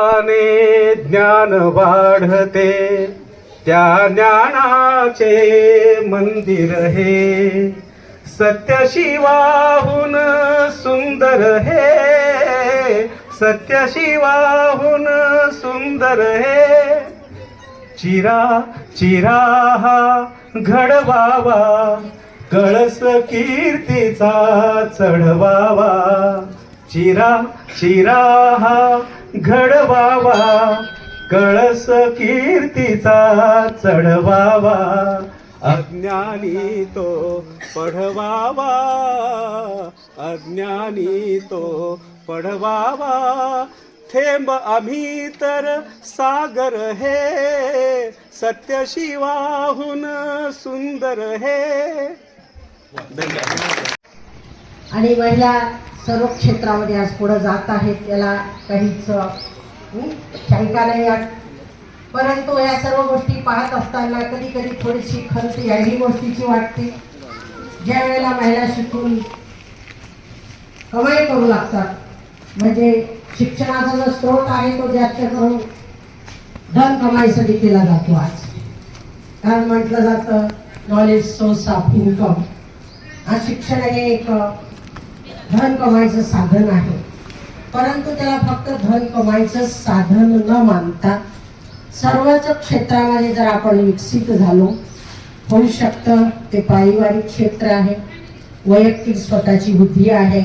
ज्ञानाने ज्ञान वाढते. त्या ज्ञानाचे मंदिर हे. सत्य शिवाहून सुंदर हे. सत्य शिवाहून सुंदर हे. चिरा चिरा घडवावा. कळस कीर्तीचा चढवावा. चिरा चिरा हा घडवावा. कळस कीर्तीचा चढवावा. अज्ञानी तो पढवावा. अज्ञानी तो पढवावा. थेंब आम्ही तर सागर हे. सत्य शिवाहून सुंदर हे. आणि महिला सर्व क्षेत्रामध्ये आज पुढं जात आहेत त्याला काहीच शंका नाही परंतु या सर्व गोष्टी पाहत असताना कधी कधी थोडीशी खंत याही गोष्टीची वाटते. ज्या वेळेला महिला शिकून कमाई करू लागतात म्हणजे शिक्षणाचा जो स्रोत आहे तो जास्त करून धन कमाईसाठी केला जातो आज. कारण म्हटलं जातं नॉलेज सोर्स ऑफ इन्कम आज शिक्षण हे एक धन कमाईचं साधन आहे. परंतु त्याला फक्त धन कमाईचं साधन न मानता सर्वच क्षेत्रामध्ये जर आपण विकसित झालो होऊ शकतं ते पारिवारिक क्षेत्र आहे वैयक्तिक स्वतःची बुद्धी आहे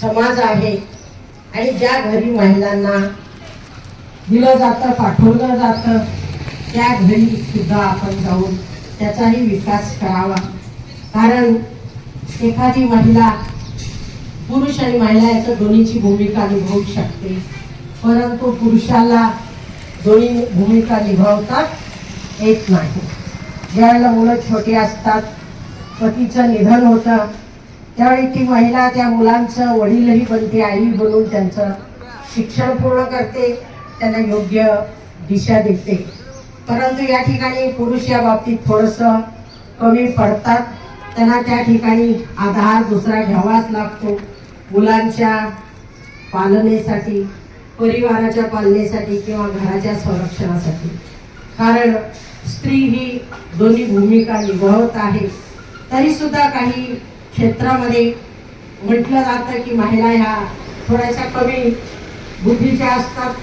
समाज आहे आणि ज्या घरी महिलांना दिलं जातं पाठवलं जातं त्या घरी सुद्धा आपण जाऊन त्याचाही विकास करावा. कारण एखादी महिला पुरुष आणि महिला याच्या दोन्हीची भूमिका निभावू शकते. परंतु पुरुषाला दोन्ही भूमिका निभावता येत नाही. ज्यावेळेला मुलं छोटी असतात पतीचं निधन होतं त्यावेळी ती महिला त्या मुलांचं वडीलही बनते आई बनून त्यांचं शिक्षण पूर्ण करते त्यांना योग्य दिशा देते. परंतु या ठिकाणी पुरुष या बाबतीत थोडंसं कमी पडतात. त्यांना त्या ठिकाणी आधार दुसरा घ्यावाच लागतो. मुलांच्या पालनेसाठी परिवाराच्या पालनेसाठी किंवा घराच्या संरक्षणासाठी. कारण स्त्री ही दोन्ही भूमिका निभावत आहे. तरीसुद्धा काही क्षेत्रामध्ये म्हटलं जातं की महिला ह्या थोड्याशा कमी बुद्धीच्या असतात.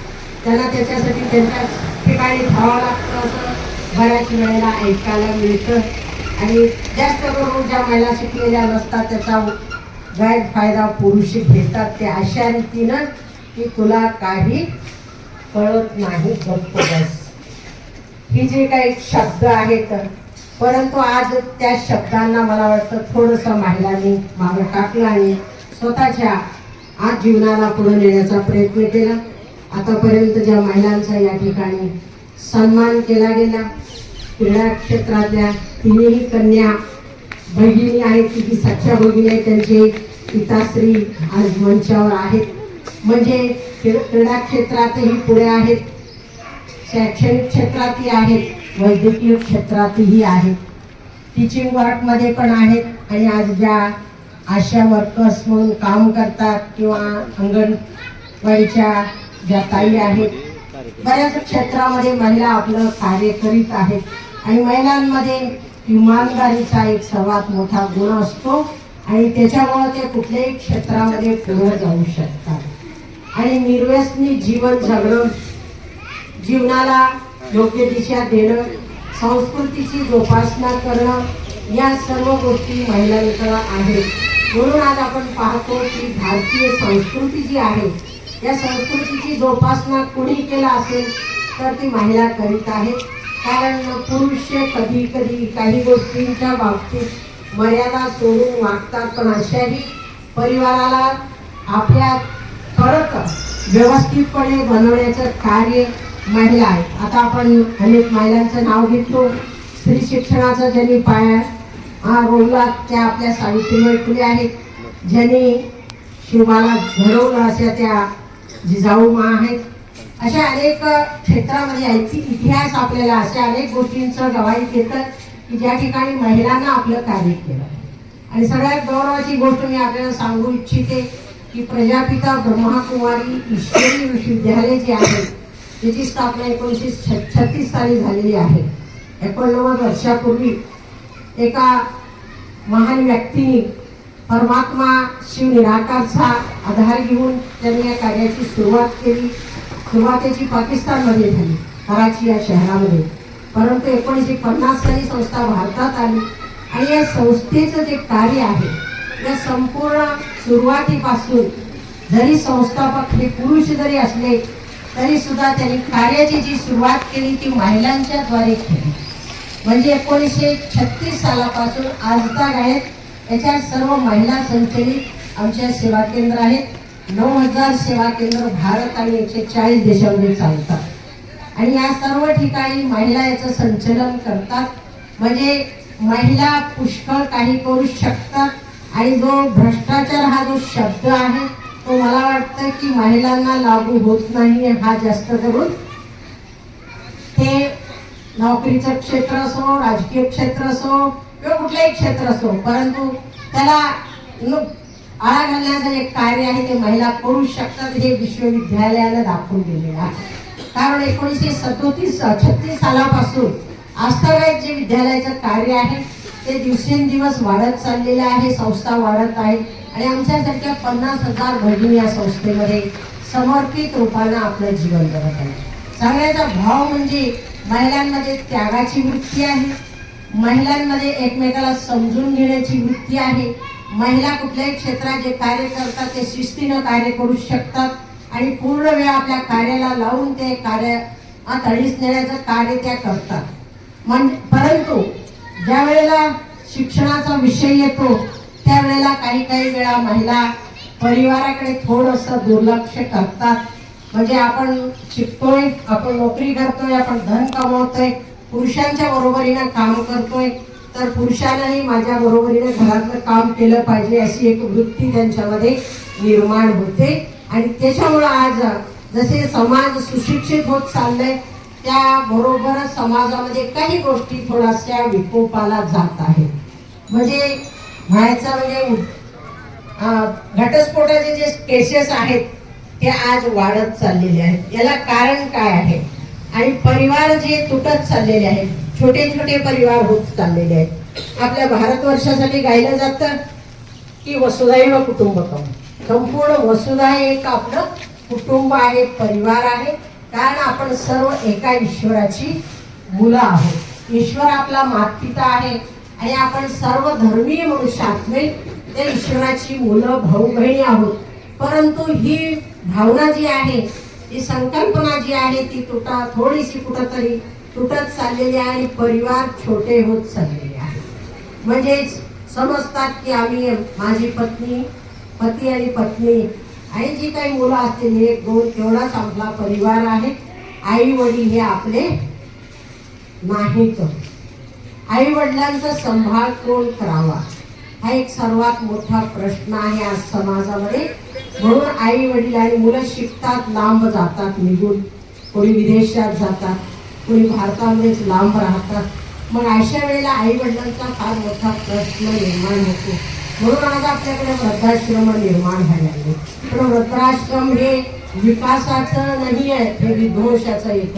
त्यांना त्याच्यासाठी त्यांच्या ठिकाणी धावावं लागतं असं बऱ्याच वेळेला ऐकायला मिळतं. आणि जास्त करून ज्या महिला शिकलेल्या नसतात त्याचा गैरफायदा पुरुष घेतात ते अशा रीतीनं की तुला काही कळत नाही गप्प बस ही जे काही शब्द आहेत परंतु आज त्या शब्दांना मला वाटतं थोडंसं महिलांनी मागं टाकलं आणि स्वतःच्या आज जीवनाला पुढे नेण्याचा प्रयत्न केला. आतापर्यंत ज्या महिलांचा या ठिकाणी सन्मान केला गेला क्रीडा क्षेत्रातल्या तिन्ही कन्या बहिणी आहेत किती सख्या भगिनी आहेत त्यांचे पिताश्री आज मंचावर आहेत. म्हणजे क्री- क्रीडा क्षेत्रातही पुढे आहेत. शैक्षणिक क्षेत्रातही आहेत. वैद्यकीय क्षेत्रातही आहेत. टीचिंग वर्कमध्ये पण आहेत. आणि आज ज्या आशा वर्कर्स म्हणून काम करतात किंवा अंगणवाडीच्या ज्या ताई आहेत बऱ्याच क्षेत्रामध्ये महिला आपलं कार्य करीत आहेत. आणि महिलांमध्ये इमानदारीचा एक सर्वात मोठा गुण असतो. आणि त्याच्यामुळे ते कुठल्याही क्षेत्रामध्ये पुढे जाऊ शकतात. आणि निर्व्यसनी जीवन जगणं जीवनाला योग्य दिशा देणं संस्कृतीची जोपासना करणं या सर्व गोष्टी महिलांकडं आहेत. म्हणून आज आपण पाहतो की भारतीय संस्कृती जी आहे या संस्कृतीची जोपासना कुणी केला असेल तर ती महिला करीत आहेत कारण पुरुष कधी कधी काही गोष्टींच्या बाबतीत मर्यादा सोडून वागतात पण अशाही परिवाराला आपल्या परत व्यवस्थितपणे बनवण्याचं कार्य महिला आहेत. आता आपण अनेक महिलांचं नाव घेतो. स्त्री शिक्षणाचा ज्यांनी पाया हा रोवला त्या आपल्या सावित्रीबाई फुले आहेत. ज्यांनी शिवबाला घडवलं अशा त्या जिजाऊ मा आहेत. अशा अनेक क्षेत्रामध्ये ऐतिहासिक इतिहास आपल्याला अशा अनेक गोष्टींचं गवाही देतं. की ज्या ठिकाणी महिलांना आपलं कार्य केलं. आणि सगळ्यात गौरवाची गोष्ट मी आपल्याला सांगू इच्छिते की प्रजापिता ब्रह्माकुमारी ईश्वरी विश्वविद्यालय जे आहे त्याची स्थापना एकोणीसशे छ छत्तीस साली झालेली आहे. एकोणनव्वद वर्षापूर्वी एका महान व्यक्तीने परमात्मा शिव निराकारचा आधार घेऊन त्यांनी या कार्याची सुरुवात केली. सुरुवातीची पाकिस्तानमध्ये झाली कराची या शहरामध्ये. परंतु एकोणीसशे पन्नास साली संस्था भारतात आली. आणि या संस्थेचं जे कार्य आहे या संपूर्ण सुरुवातीपासून जरी संस्थापक हे पुरुष जरी असले तरी सुद्धा त्यांनी कार्याची जी सुरुवात केली ती महिलांच्या द्वारे केली. म्हणजे एकोणीसशे छत्तीस सालापासून आजताग आहेत याच्या सर्व महिला संचलित आमच्या सेवा केंद्र आहेत. नऊ हजार सेवा केंद्र भारत आणि एकशे चाळीस देशामध्ये चालतात. आणि या सर्व ठिकाणी महिला याचं संचलन करतात. म्हणजे महिला पुष्कळ काही करू शकतात. आणि जो भ्रष्टाचार हा जो शब्द आहे तो मला वाटतं की महिलांना लागू होत नाही हा जास्त करून. ते नोकरीचं क्षेत्र असो राजकीय क्षेत्र असो किंवा कुठलंही क्षेत्र असो परंतु त्याला आळा घालण्याचं एक कार्य आहे ते महिला करू शकतात हे विश्वविद्यालयानं दाखवून दिलेलं आहे. कारण एकोणीसशे सदोतीस छत्तीस सालापासून आस्थागायत जे विद्यालयाचं कार्य आहे. ते दिवसेंदिवस वाढत चाललेलं आहे संस्था वाढत आहे. आणि आमच्यासारख्या पन्नास हजार भगिनी या संस्थेमध्ये समर्पित रूपानं आपलं जीवन जगत आहे. सगळ्याचा भाव म्हणजे महिलांमध्ये त्यागाची वृत्ती आहे. महिलांमध्ये एकमेकाला समजून घेण्याची वृत्ती आहे. महिला कुठल्याही क्षेत्रात जे कार्य करतात ते शिस्तीनं कार्य करू शकतात. आणि पूर्ण वेळ आपल्या कार्याला लावून ते कार्य तळीस नेण्याचं कार्य त्या करतात. म्हणजे परंतु ज्या वेळेला शिक्षणाचा विषय येतो त्यावेळेला काही काही वेळा महिला परिवाराकडे थोडंसं दुर्लक्ष करतात. म्हणजे आपण शिकतोय आपण नोकरी करतोय आपण धन कमवतोय पुरुषांच्या बरोबरीनं काम करतोय तर पुरुषांनाही माझ्या बरोबरीनं घरातलं काम केलं पाहिजे अशी एक वृत्ती त्यांच्यामध्ये निर्माण होते. आणि त्याच्यामुळं आज जसे समाज सुशिक्षित होत चाललंय त्याबरोबरच समाजामध्ये काही गोष्टी थोड्याशा विकोपाला जात आहेत. म्हणजे म्हणायचं म्हणजे घटस्फोटाचे जे केसेस आहेत ते आज वाढत चाललेले आहेत. याला कारण काय आहे? आणि परिवार जे तुटत चाललेले आहेत छोटे छोटे परिवार होत चाललेले आहेत. आपल्या भारतवर्षासाठी गायलं जातं की वसुधैव कुटुंबकम? संपूर्ण वसुधा हे एक आपलं कुटुंब आहे परिवार आहे. कारण आपण सर्व एका ईश्वराची मुलं आहोत. ईश्वर आपला मातपिता आहे. आणि आपण सर्व धर्मीय मनुष्य मनुष्यात्मे त्या ईश्वराची मुलं भाऊ बहिणी आहोत. परंतु ही भावना जी आहे ही संकल्पना जी आहे ती तुटा थोडीशी कुठंतरी तुटत चाललेली आहे आणि परिवार छोटे होत चाललेले आहे. म्हणजेच समजतात की आम्ही माझी पत्नी पती आणि पत्नी. आणि जी काही मुलं असतील एक दोन तेवढाच आपला परिवार आहे. आई वडील हे आपले नाहीत. आई वडिलांचा संभाळ कोण करावा? हा एक सर्वात मोठा प्रश्न आहे आज समाजामध्ये. म्हणून आई वडील आणि मुलं शिकतात लांब जातात निघून. कोणी विदेशात जातात कोणी भारतामध्येच लांब राहतात. मग अशा वेळेला आई वडिलांचा फार मोठा प्रश्न निर्माण होतो. म्हणून आज आपल्याकडे वृद्धाश्रम निर्माण झाले आहे पण वृद्धाश्रम हे विकासाचं नाही आहे हे विध्वंसाचं एक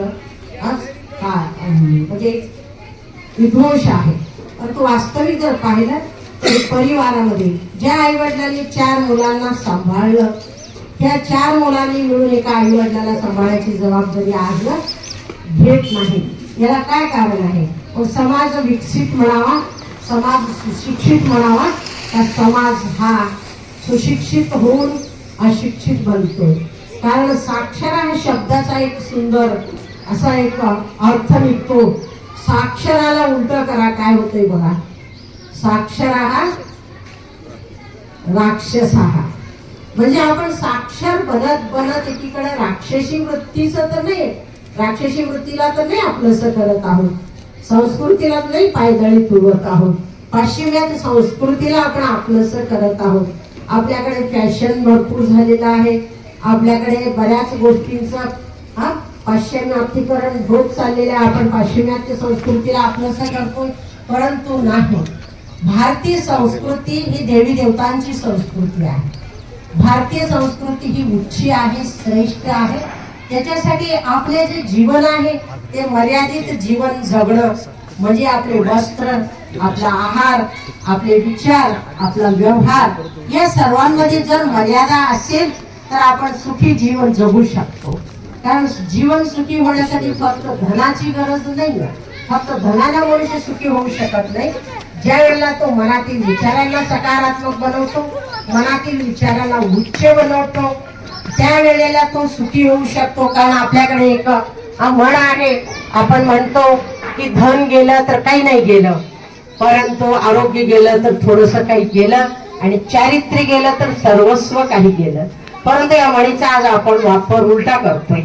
म्हणजे विध्वंस आहे. परंतु वास्तविक जर पाहिलं तर परिवारामध्ये ज्या आई वडिलांनी चार मुलांना सांभाळलं त्या चार मुलांनी मिळून एका आईवडिलाला सांभाळायची जबाबदारी आज घेत नाही. याला काय कारण आहे? समाज विकसित म्हणावा समाज सुशिक्षित म्हणावा का समाज हा सुशिक्षित होऊन अशिक्षित बनतो. कारण साक्षर हा शब्दाचा एक सुंदर असा एक अर्थ निघतो. साक्षराला उलट करा काय होतंय बघा. साक्षर हा राक्षस हा म्हणजे आपण साक्षर बनत बनत एकीकडे राक्षसी वृत्तीचं तर नाही राक्षसी वृत्तीला तर नाही आपलंसं करत आहोत. संस्कृतीला नाही पायदळी तुरवत आहोत. पाश्चिमात्य संस्कृतीला आपण आपलंसं करत आहोत. आपल्याकडे फॅशन भरपूर झालेलं आहे. आपल्याकडे बऱ्याच गोष्टींचं हा पाश्चिमात्यकरण होत चाललेलं आहे. आपण पाश्चिमात्य संस्कृतीला आपलंसं करतोय परंतु नाही. भारतीय संस्कृती ही देवी देवतांची संस्कृती आहे. भारतीय संस्कृती ही उच्ची आहे श्रेष्ठ आहे. त्याच्यासाठी आपले जे जीवन आहे ते मर्यादित जीवन जगणं म्हणजे आपले वस्त्र आपला आहार आपले विचार आपला व्यवहार या सर्वांमध्ये जर मर्यादा असेल तर आपण सुखी जीवन जगू शकतो. कारण जीवन सुखी होण्यासाठी फक्त धनाची गरज नाही फक्त धनाला मनुष्य सुखी होऊ शकत नाही. ज्या वेळेला तो मनातील विचारांना सकारात्मक बनवतो मनातील विचारांना उच्च बनवतो त्या वेळेला तो सुखी होऊ शकतो. कारण आपल्याकडे एक हा म्हण आहे. आपण म्हणतो की धन गेलं तर काही नाही गेलं. परंतु आरोग्य गेलं तर थोडस काही गेलं आणि चारित्र्य गेलं तर सर्वस्व काही गेलं. परंतु या म्हणीचा आज आपण वापर उलटा करतोय.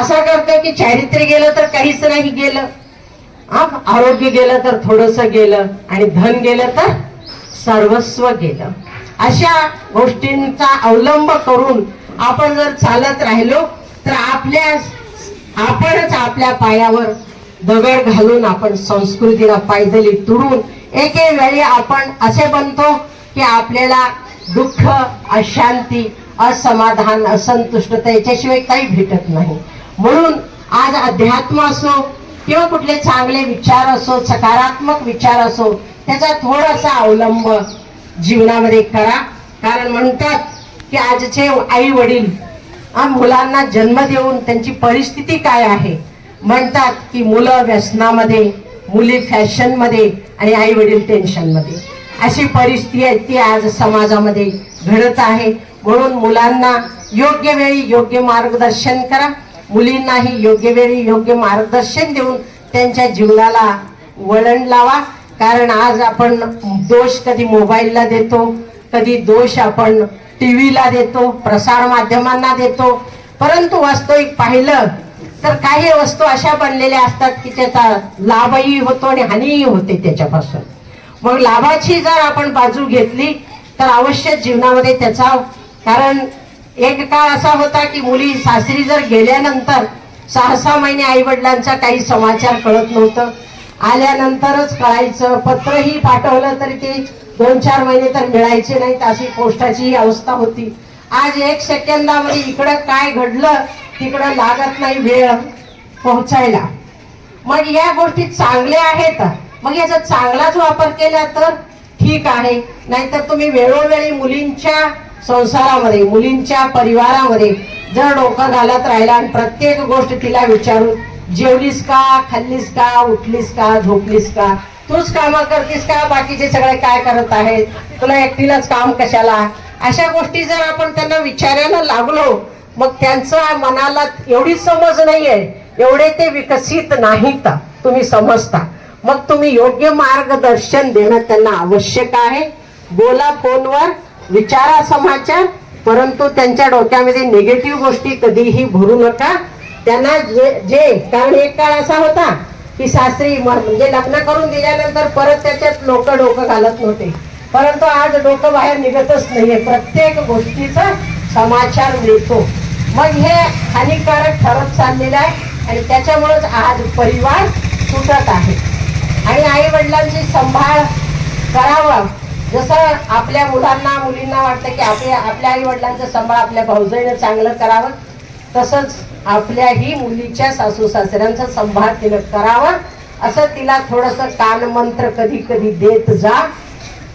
असा करतोय की चारित्र्य गेलं तर काहीच नाही गेलं. आरोग्य गेलं तर थोडस गेलं आणि धन गेलं तर सर्वस्व गेलं. अशा गोष्टींचा अवलंब करून आपण जर चालत राहिलो तर आपल्या आपणच आपल्या पायावर दगड घालून आपण संस्कृतीला पायदली तुडून एके वेळी आपण असे बनतो की आपल्याला दुःख अशांती असमाधान असंतुष्टता याच्याशिवाय काही भेटत नाही. म्हणून आज अध्यात्म असो किंवा कुठले चांगले विचार असो सकारात्मक विचार असो त्याचा थोडासा अवलंब जीवनामध्ये करा. कारण म्हणतात की आजचे आई वडील मुलांना जन्म देऊन त्यांची परिस्थिती काय आहे? म्हणतात की मुलं व्यसनामध्ये मुली फॅशनमध्ये आणि आई वडील टेन्शनमध्ये. अशी परिस्थिती आहे ती आज समाजामध्ये घडत आहे. म्हणून मुलांना योग्य वेळी योग्य मार्गदर्शन करा. मुलींनाही योग्य वेळी योग्य मार्गदर्शन देऊन त्यांच्या जीवनाला वळण लावा. कारण आज आपण दोष कधी मोबाईलला देतो कधी दोष आपण टीव्हीला देतो प्रसारमाध्यमांना देतो. परंतु वास्तविक पाहिलं तर काही वस्तू अशा बनलेल्या असतात की त्याचा लाभही होतो आणि हानीही होते त्याच्यापासून. मग लाभाची जर आपण बाजू घेतली तर अवश्य जीवनामध्ये त्याचा कारण एक काळ असा होता की मुली सासरी जर गेल्यानंतर सहा सहा महिने आई वडिलांचा काही समाचार कळत नव्हतं. आल्यानंतरच कळायचं पत्रही पाठवलं तरी ते दोन चार महिने तर मिळायचे नाहीत अशी पोस्टाची अवस्था होती. आज एक सेकंदामध्ये इकडं काय घडलं तिकडं लागत नाही वेळ पोहोचायला. मग या गोष्टी चांगल्या आहेत. मग याचा चांगलाच वापर केला तर ठीक आहे. नाहीतर तुम्ही वेळोवेळी मुलींच्या संसारामध्ये मुलींच्या परिवारामध्ये जर डोकं घालत राहिला आणि प्रत्येक गोष्ट तिला विचारून जेवलीस का खाल्लीस का उठलीस का झोपलीस का तूच कामं करतीस का बाकीचे सगळे काय करत आहेत तुला एकटीलाच काम कशाला? अशा गोष्टी जर आपण त्यांना विचारायला लागलो मग त्यांचा मनाला एवढी समज नाहीये एवढे ते विकसित नाहीत तुम्ही समजता. मग तुम्ही योग्य मार्गदर्शन देणं त्यांना आवश्यक आहे. बोला फोनवर विचारा समाचार परंतु त्यांच्या डोक्यामध्ये निगेटिव्ह गोष्टी कधीही भरू नका. त्यांना जे जे कारण एक काळ असा होता की सासरी म्हणजे लग्न करून दिल्यानंतर परत त्याच्यात लोक डोकं घालत नव्हते. परंतु आज डोकं बाहेर निघतच नाहीये. प्रत्येक गोष्टीचा समाचार मिळतो. मग हे हानिकारक ठरत चाललेलं आहे आणि त्याच्यामुळेच आज परिवार तुटत आहे. आणि आई वडिलांची संभाळ करावं. जसं आपल्या मुलांना मुलींना वाटतं की आपल्या आपल्या आई वडिलांचं सांभाळ आपल्या भाऊजाईनं चांगलं करावं तसंच आपल्याही मुलीच्या सासू सासऱ्यांचा संभाळ तिनं करावा असं तिला थोडंसं कानमंत्र कधी कधी देत जा.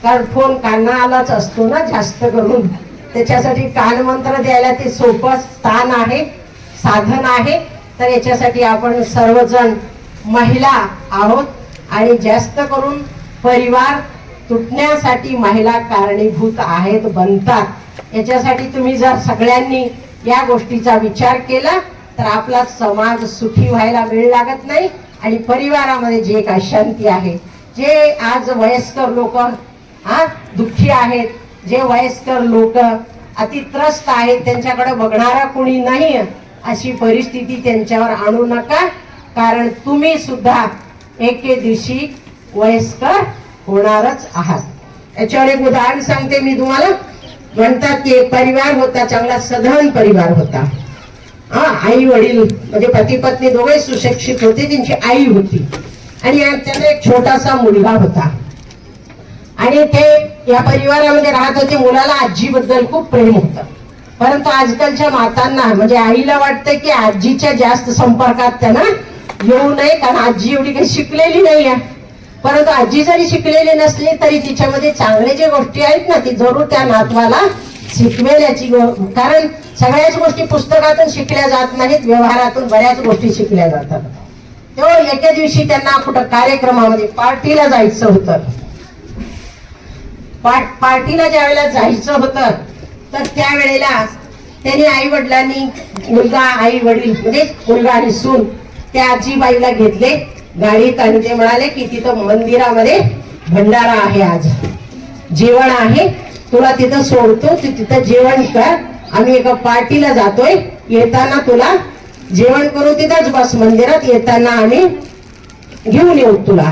कारण फोन कानालाच असतो ना जास्त करून. त्याच्यासाठी कानमंत्र द्यायला ते सोपं स्थान आहे साधन आहे. तर याच्यासाठी आपण सर्वजण महिला आहोत आणि जास्त करून परिवार तुटण्यासाठी महिला कारणीभूत आहेत बनतात. याच्यासाठी तुम्ही जर सगळ्यांनी या गोष्टीचा विचार केला तर आपला समाज सुखी व्हायला वेळ लागत नाही आणि परिवारामध्ये जे एक अशांती आहे जे आज वयस्कर लोक हा दुःखी आहेत जे वयस्कर लोक अतित्रस्त आहेत त्यांच्याकडे बघणारा कोणी नाही अशी परिस्थिती त्यांच्यावर आणू नका. कारण तुम्ही सुद्धा एके दिवशी वयस्कर होणारच आहात. याच्यावर एक उदाहरण सांगते मी तुम्हाला. म्हणतात की एक परिवार होता चांगला सधन परिवार होता. हा आई वडील म्हणजे पती पत्नी दोघे सुशिक्षित होते त्यांची आई होती. आणि त्यांना एक छोटासा मुलगा होता. आणि ते या परिवारामध्ये राहत होते मुलाला आजीबद्दल खूप प्रेम होतं. परंतु आजकालच्या मातांना म्हणजे आईला वाटतं की आजीच्या जास्त संपर्कात त्यांना येऊ नये कारण आजी एवढी काही शिकलेली नाही आहे. परंतु आजी जरी शिकलेली नसली तरी तिच्यामध्ये चांगले जे गोष्टी आहेत ना ती जरूर त्या नातवाला शिकवेल याची कारण सगळ्याच गोष्टी पुस्तकातून शिकल्या जात नाहीत व्यवहारातून बऱ्याच गोष्टी शिकल्या जातात. तेव्हा एके दिवशी त्यांना कुठं कार्यक्रमामध्ये पार्टीला जायचं होतं. पार्टीला ज्या वेळेला जायचं होतं तर त्यावेळेला त्यांनी आई वडिलांनी मुलगा आई वडील म्हणजे मुलगा आणि सून त्या आजीबाईला घेतले. गाडीत आणि ते म्हणाले की तिथं मंदिरामध्ये भंडारा आहे आज. जेवण आहे. तुला तिथं सोडतो. तू तिथं जेवण कर. आम्ही एका पार्टीला जातोय. येताना तुला जेवण करू तिथंच बस. मंदिरात येताना आम्ही घेऊन येऊ तुला.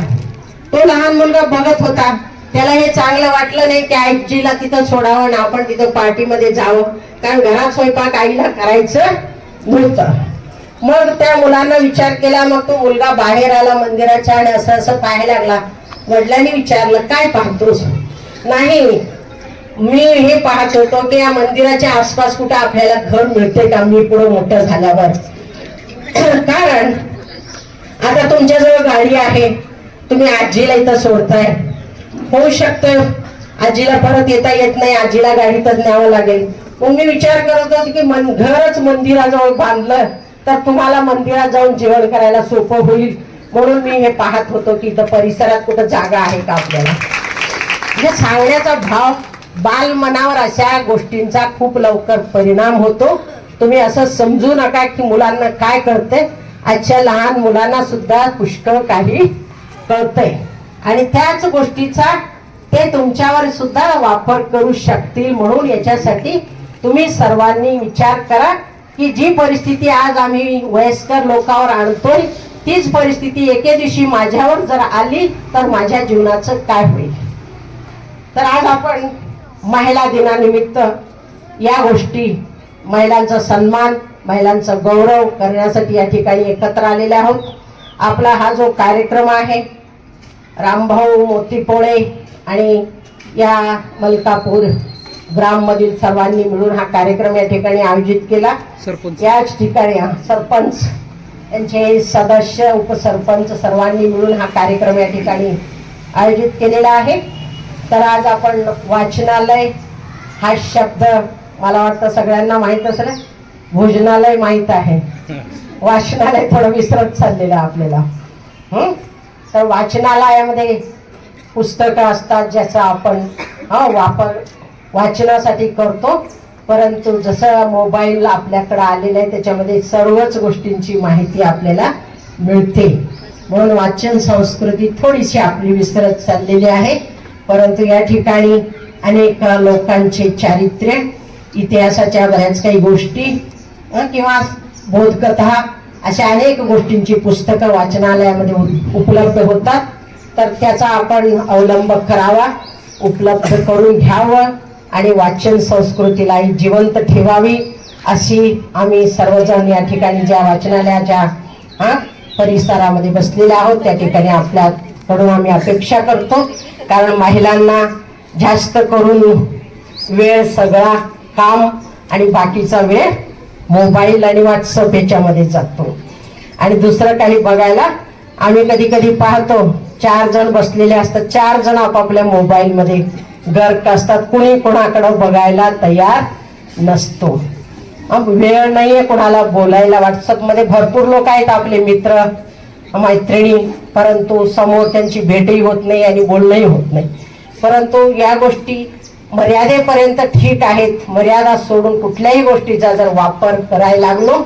तो लहान मुलगा बघत होता. त्याला हे चांगलं वाटलं नाही की आईजीला तिथं सोडावं आणि आपण तिथं पार्टीमध्ये जावं. कारण घरात स्वयंपाक आईला करायचं नव्हतं. मग त्या मुलांना विचार केला मग तो मुलगा बाहेर आला मंदिराच्या आणि असं असं पाहायला लागला. वडिलांनी विचारलं काय पाहतोस? नाही मी हे पाहत होतो की या मंदिराच्या आसपास कुठं आपल्याला घर मिळते का? मी पुढे मोठं झाल्यावर. कारण आता तुमच्याजवळ गाडी आहे. तुम्ही आजीला इथं सोडताय. होऊ शकतं. आजीला परत येता येत नाही आजीला गाडीतच न्यावं लागेल. मग मी विचार करत होते की मन घरच मंदिराजवळ बांधलं तर तुम्हाला मंदिरात जाऊन जेवण करायला सोपं होईल. म्हणून मी हे पाहत होतो की इथं परिसरात कुठं जागा आहे का आपल्याला? म्हणजे सांगण्याचा भाव बाल मनावर अशा गोष्टींचा खूप लवकर परिणाम होतो. तुम्ही असं समजू नका की मुलांना काय कळतंय. आजच्या लहान मुलांना सुद्धा पुष्कळ काही कळतंय. आणि त्याच गोष्टीचा ते तुमच्यावर सुद्धा वापर करू शकतील म्हणून याच्यासाठी तुम्ही सर्वांनी विचार करा की जी परिस्थिती आज आम्ही वयस्कर लोकांवर आणतोय तीच परिस्थिती एके दिवशी माझ्यावर जर आली तर माझ्या जीवनाचं काय होईल? तर आज आपण महिला दिनानिमित्त या गोष्टी महिलांचा सन्मान महिलांचा गौरव करण्यासाठी या ठिकाणी एकत्र आलेले आहोत. आपला हा जो कार्यक्रम आहे रामभाऊ मोतीपोळे आणि या मलकापूर ग्राममधील सर्वांनी मिळून हा कार्यक्रम या ठिकाणी आयोजित केला. सरपंच. याच ठिकाणी सरपंच यांचे सदस्य उपसरपंच सर्वांनी मिळून हा कार्यक्रम या ठिकाणी आयोजित केलेला आहे. तर आज आपण वाचनालय हा शब्द मला वाटतं सगळ्यांना माहीत असेल. भोजनालय माहीत आहे. वाचनालय थोडं विसरत चाललेलं आपल्याला. हं? तर वाचनालयामध्ये पुस्तकं असतात ज्याचा आपण हा वापर वाचनासाठी करतो. परंतु जसं मोबाईल आपल्याकडं आलेलं आहे त्याच्यामध्ये सर्वच गोष्टींची माहिती आपल्याला मिळते. म्हणून वाचन संस्कृती थोडीशी आपली विसरत चाललेली आहे. परंतु या ठिकाणी अनेक लोकांचे चारित्र्य इतिहासाच्या बऱ्याच काही गोष्टी किंवा बोधकथा अशा अनेक गोष्टींची पुस्तकं वाचनालयामध्ये उपलब्ध होतात. तर त्याचा आपण अवलंब करावा उपलब्ध करून घ्यावं आणि वाचन संस्कृतीलाही जिवंत ठेवावी अशी आम्ही सर्वजण या ठिकाणी ज्या वाचनालयाच्या हा परिसरामध्ये बसलेल्या आहोत त्या ठिकाणी आपल्याकडून आम्ही अपेक्षा करतो. कारण महिलांना जास्त करून वेळ सगळा काम आणि बाकीचा वेळ मोबाईल आणि व्हॉट्सअप याच्यामध्ये जातो. आणि दुसरं काही बघायला आम्ही कधी कधी पाहतो चार जण बसलेले असतात चार जण आपापल्या मोबाईलमध्ये गर्क असतात कुणी कोणाकडं बघायला तयार नसतो. वेळ नाही आहे कोणाला बोलायला व्हॉट्सअपमध्ये भरपूर लोक आहेत आपले मित्र मैत्रिणी परंतु समोर त्यांची भेटही होत नाही आणि बोलणंही होत नाही. परंतु या गोष्टी मर्यादेपर्यंत ठीक आहेत. मर्यादा सोडून कुठल्याही गोष्टीचा जर वापर करायला लागलो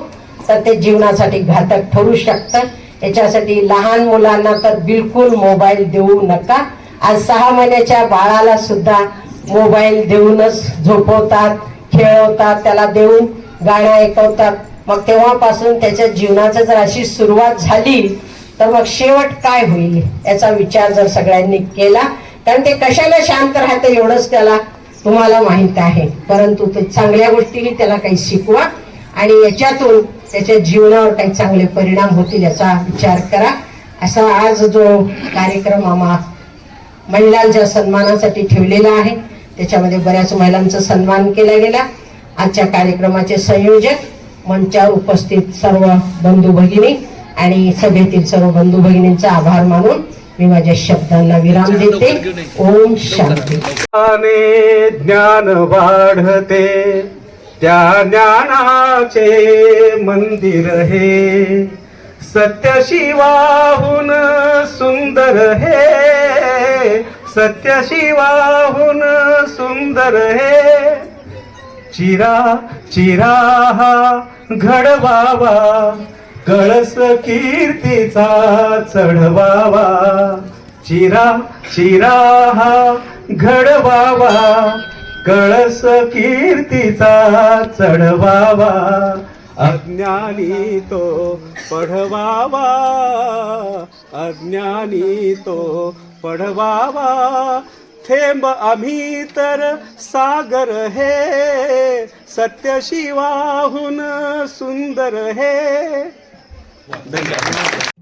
तर ते जीवनासाठी घातक ठरू शकतं. याच्यासाठी लहान मुलांना तर बिलकुल मोबाईल देऊ नका. आज सहा महिन्याच्या बाळाला सुद्धा मोबाईल देऊनच झोपवतात खेळवतात त्याला देऊन गाणं ऐकवतात. मग तेव्हापासून त्याच्या जीवनाचं जर अशी सुरुवात झाली तर मग शेवट काय होईल? याचा विचार जर सगळ्यांनी केला कारण ते कशाला शांत राहतं एवढंच त्याला तुम्हाला माहीत आहे. परंतु ते चांगल्या गोष्टीही त्याला काही शिकवा आणि याच्यातून त्याच्या जीवनावर काही चांगले परिणाम होतील याचा विचार करा. असा आज जो कार्यक्रम आम्हा महिलांच्या सन्मानासाठी ठेवलेला आहे त्याच्यामध्ये बऱ्याच महिलांचा सन्मान केला गेला. आजच्या कार्यक्रमाचे संयोजक मंचावर उपस्थित सर्व बंधू भगिनी आणि सभेतील सर्व बंधू भगिनींचा आभार मानून मी माझ्या शब्दांना विराम देते. ओम शांती. ज्ञाने ज्ञान वाढते त्या ज्ञानाचे मंदिर हे. सत्य शिवाहून सुंदर हे. सत्य शिवाहून सुंदर हे. चिरा चिरा हा घडवावा. कळस कीर्तीचा चढवावा. चिरा चिरा हा घडवावा. कळस कीर्तीचा चढवावा. अज्ञानी तो पढवावा. अज्ञानी तो पढवावा. थेंब आम्ही तर सागर हे. सत्यशिवाहून सुंदर हे. 我们的原